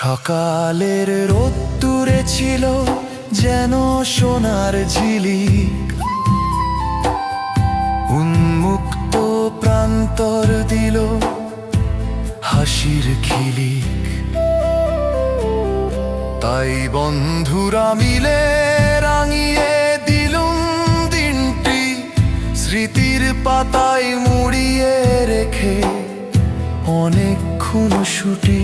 সকালের রোদ্দুরে ছিল, যেন সোনার ঝিলিক। উন্মুক্ত প্রান্তর দিল হাসির খিলিক। তাই বন্ধুরা মিলে রাঙিয়ে দিলুম দিনটি, স্মৃতির পাতায় মুড়িয়ে রেখে অনেক খুনসুটি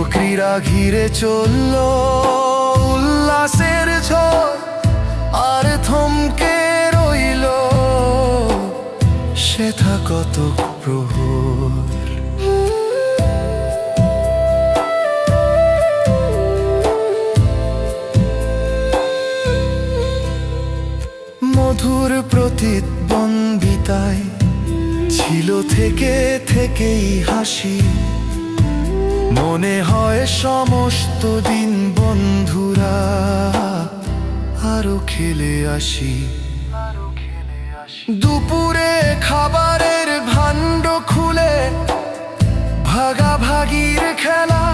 বিবিধ ঘিরে চলল উল্লাসের ঝড়, আর থমকে রইল সেথা কত প্রহর। মধুর প্রতিদ্বন্দ্বিতায় ছিল থেকে থেকেই হাসি। মনে হয় সমস্ত দিন বন্ধুরা, আরও খেলে আসি। দুপুরে খাবারের ভাণ্ড খুলে, ভাগাভাগির খেলা,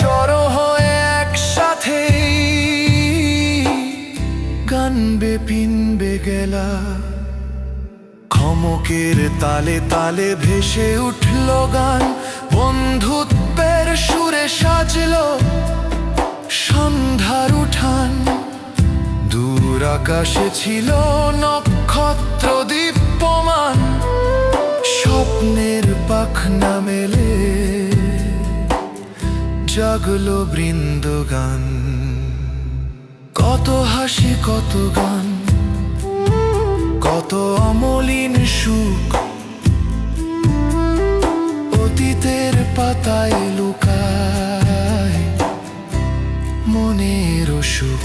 জড়ো হয়ে একসাথে গানবে পিনবে গেলা। খমকের তালে তালে ভেসে উঠল গান বন্ধুত্বের সুরে সাজল সন্ধ্যার উঠান। দূর আকাশে ছিল নক্ষত্র দীপ্যমান। স্বপ্নের পাখনা মেলে জাগলো বৃন্দগান। কত হাসি, কত গান, কত অমলিন সুখ পাতায় লুকায় মনের সুখ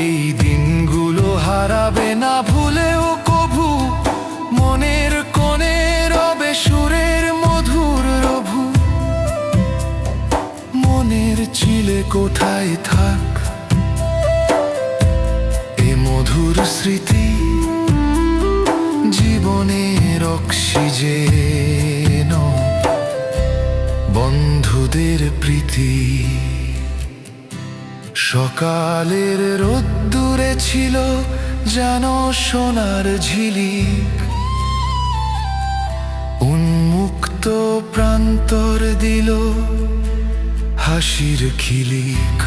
এই দিনগুলো হারাবে না ভুলেও কভু মনের রবে সুরের মধুর রভু। মনের চিলে কোথায় থাক। মধুর স্মৃতি, জীবনের অক্সিজেন, বন্ধুদের প্রীতি। সকালের রোদ্দুরে ছিল যেন সোনার ঝিলিক। উন্মুক্ত প্রান্তর দিল হাসির খিলিক।